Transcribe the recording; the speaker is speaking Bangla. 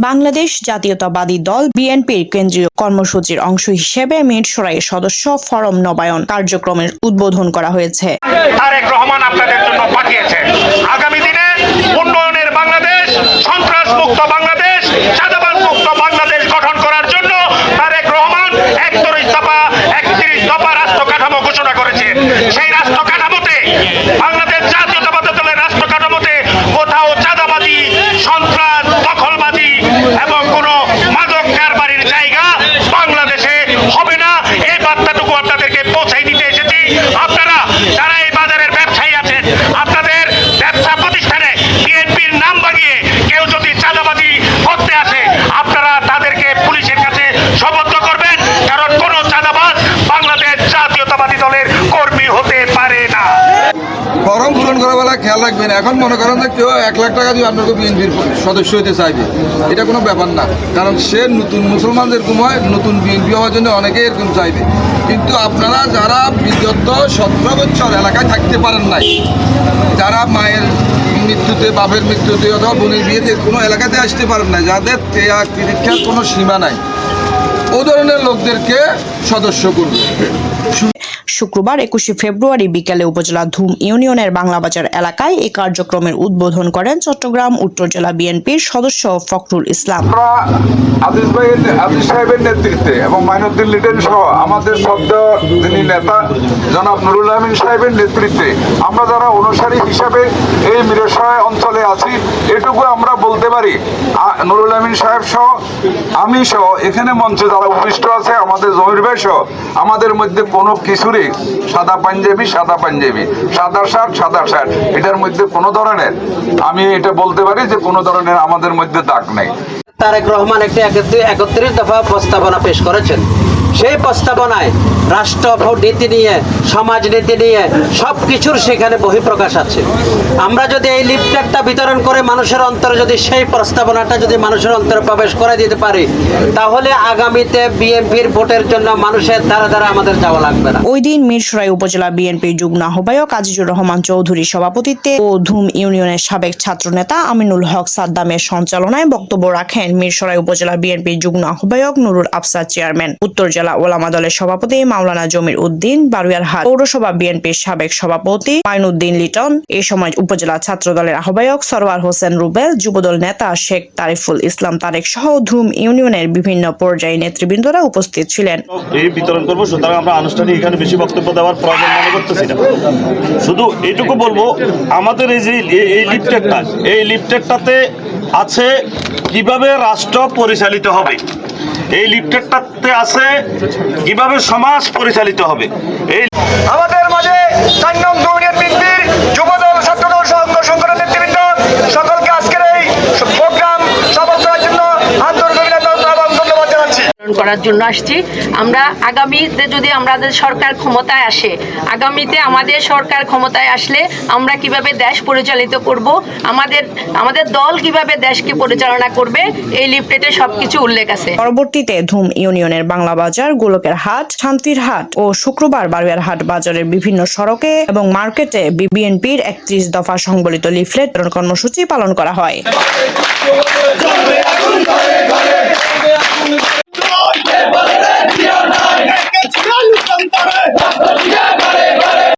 বাংলাদেশ জাতীয়তাবাদী দল বিএনপির কেন্দ্রীয় কর্মসূচির অংশ হিসেবে মিরসরাইয়ের সদস্য ফরম নবায়ন কার্যক্রমের উদ্বোধন করা হয়েছে। সেই রাষ্ট্র কাঠামোতে বাংলাদেশ জাতীয়তাবাদী দলের রাষ্ট্র কাঠামোতে কোথাও চাঁদাবাদী সন্ত্রাস দখলবাদী এবং কোনো মাদক কারবারির জায়গা বাংলাদেশে হবে না এই বার্তাটুকু আপনাদেরকে পৌঁছাই দিতে এসেছি আপনারা যারা এই বাজারের ব্যবসায়ী আছেন আপনাদের ব্যবসা প্রতিষ্ঠানে বিএনপির নাম বাগিয়ে কেউ যদি চাঁদাবাজি করতে আসে আপনারা তাদেরকে পুলিশের কাছে সমর্থ করবেন কারণ কোনো চাঁদাবাজ বাংলাদেশ জাতীয়তাবাদী দলের কর্মী হতে পারে না। পূরণ বেলা খেয়াল এখন মনে করেন যে কেউ এক লাখ টাকা দিয়ে বিএনপির সদস্য হতে চাইবে। এটা কোনো ব্যাপার না, কারণ সে নতুন মুসলমান যেরকম হয়, নতুন বিএনপি হওয়ার জন্য অনেকে এরকম চাইবে। কিন্তু আপনারা যারা বিগত সতেরো বছর এলাকায় থাকতে পারেন নাই, যারা মায়ের মৃত্যুতে, বাপের মৃত্যুতে অথবা বোনের বিয়েতে কোনো এলাকাতে আসতে পারেন না যাদের তিরিক্ষার কোনো সীমা নাই, ও ধরনের লোকদেরকে সদস্য করবে। শুক্রবার একুশে ফেব্রুয়ারি বিকেলে উপজেলা ধুম ইউনিয়নের বাংলাবাজার এলাকায় এই কার্যক্রমের উদ্বোধন করেন চট্টগ্রাম, উত্তর জেলা বিএনপির সদস্য ফখরুল ইসলাম। আজিজ সাহেবের নেতৃত্বে এবং মাইনুদ্দিন সহ আমাদের শব্দ যিনি নেতা, জনাব নুরুল সাহেবের নেতৃত্বে আমরা যারা অনুসারী হিসাবে এই অঞ্চলে আছি, এটুকু আমরা বলতে পারি। নুরুল আমিন সাহেব সহ, আমি সহ, এখানে মঞ্চে যারা উপবিষ্ট আছে, আমাদের ভাই সহ, আমাদের মধ্যে কোনো কিছুরই সাদা পাঞ্জাবি সাদা পাঞ্জাবি। সাদা শার্ট সাদা শার্ট। এটার মধ্যে কোনো ধরনের, আমি এটা বলতে পারি যে কোনো ধরনের আমাদের মধ্যে দাগ নেই। তারেক রহমান একটি একত্রি- একত্রিশ দফা প্রস্তাবনা পেশ করেছেন। সেই প্রস্তাবনায় রাষ্ট্র, নীতি নিয়ে, সমাজ নীতি নিয়ে সব কিছুর সেখানে বহিঃপ্রকাশ আছে। আমরা যদি এই লিফলেটটা বিতরণ করে মানুষের অন্তরে যদি সেই প্রস্তাবনাটা যদি মানুষের অন্তরে প্রবেশ করে দিতে পারি, তাহলে আগামীতে বিএনপির ভোটের জন্য মানুষের দ্বারা দ্বারা আমাদের যাওয়া লাগবে না। ওই দিন মিরসরাই উপজেলা বিএনপির যুগ্ম আহ্বায়ক আজিজুর রহমান চৌধুরীর সভাপতিত্বে ও ধুম ইউনিয়নের সাবেক ছাত্রনেতা আমিনুল হক সাদ্দামের সঞ্চালনায় বক্তব্য রাখেন মিরসরাই উপজেলা বিএনপির যুগ্ম আহ্বায়ক নুরুল আফসার চেয়ারম্যান। উত্তর জেলা ওলামা দলের সভাপতি মাওলানা জমির উদ্দিন বারুয়ারহাট পৌরসভা বিএনপির সাবেক সভাপতি মাইনুদ্দিন লিটন। এই সময় উপজেলা ছাত্র দলের আহ্বায়ক সরওয়ার হোসেন রুবেল, যুবদল নেতা শেখ তারিফুল ইসলাম তারেক সহ ধুম ইউনিয়নের বিভিন্ন পর্যায়ে নেতৃবৃন্দরা উপস্থিত ছিলেন। এই বিতরণ করব, সুতরাং আমরা আনুষ্ঠানিক এখানে বেশি বক্তব্য দেওয়ার প্রয়োজন মনে করতেছি না। শুধু এইটুকু বলব, আমাদের এই যে এই- লিফটেকটা এই লিফটেকটাতে আছে কীভাবে রাষ্ট্র পরিচালিত হবে। এই লিফটেকটাতে আছে কীভাবে সমাজ পরিচালিত হবে? এই আমাদের মাঝে করার জন্য আসছি। আমরা আগামীতে যদি আমাদের সরকার ক্ষমতায় আসে আগামীতে আমাদের সরকার ক্ষমতায় আসলে আমরা কীভাবে দেশ পরিচালিত করব আমাদের আমাদের দল কীভাবে দেশকে পরিচালনা করবে এই লিফলেটে সবকিছু উল্লেখ আছে। পরবর্তীতে ধুম ইউনিয়নের বাংলা বাজার গোলকের হাট শান্তির হাট ও শুক্রবার বারুয়ার হাট বাজারের বিভিন্ন সড়কে এবং মার্কেটে বিএনপির একত্রিশ দফা সংবলিত লিফলেট বিতরণ কর্মসূচি পালন করা হয়।